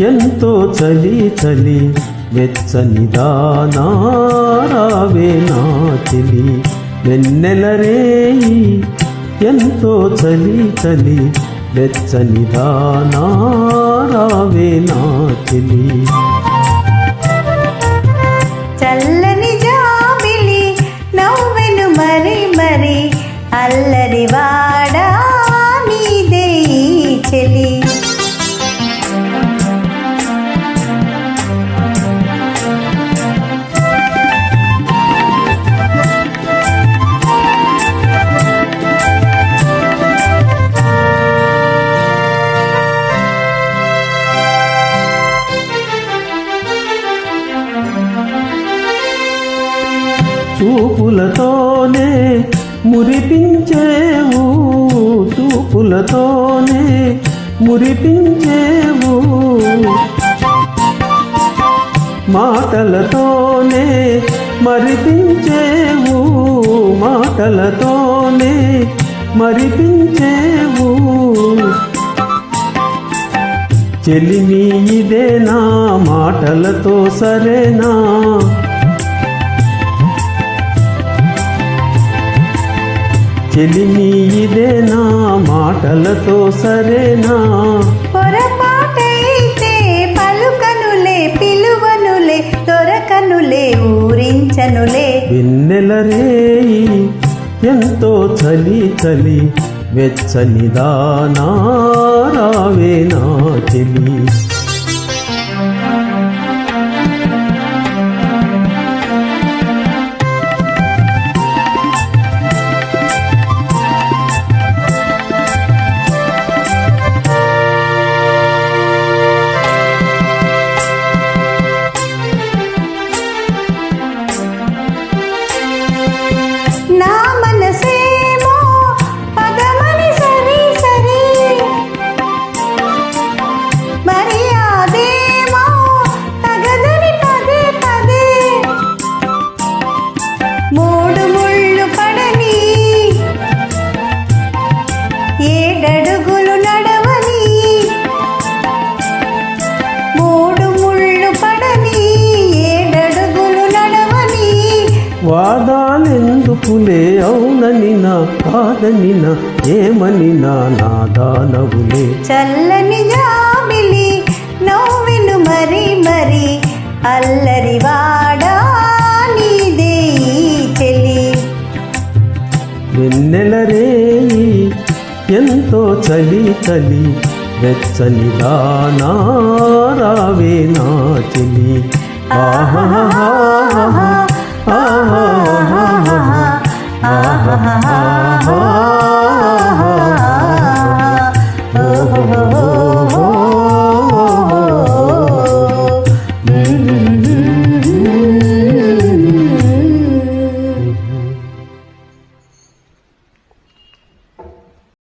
ఎంతో చలి చలి వెచ్చని దానారావే నా చెలి. వెన్నెల ఎంతో చలి చలి వెచ్చని దానారావే నా చెలి. చల్లని జాబిలి నవ్వెను మరి మరి అల్లరివా చూపులతోనే మురిపించేవు చూపులతోనే మురిపించేవు మాటలతోనే మరిపించేవు మాటలతోనే మరిపించేవు చెలిమి ఇదేనా? మాటలతో సరేనా? చెలిమి ఇదేనా? మాటలతో సరేనా? పొరపాటైతే పలుకనులే పిలువనులే దొరకనులే ఊరించనులే. వెన్నెల రేయి ఎంతో చలి చలి వెచ్చని దానారావే నా చెలి. వాదాలెందుకులే? అవునని నా కాదని నా ఏమని నా నాదానవులే? చల్లని జాబిలి నవ్వెను మరి మరి అల్లరి వాడా నీదే చెలి. ఎంతో చలి చలి వెచ్చని దానారావే నా చెలి. ఆహాహా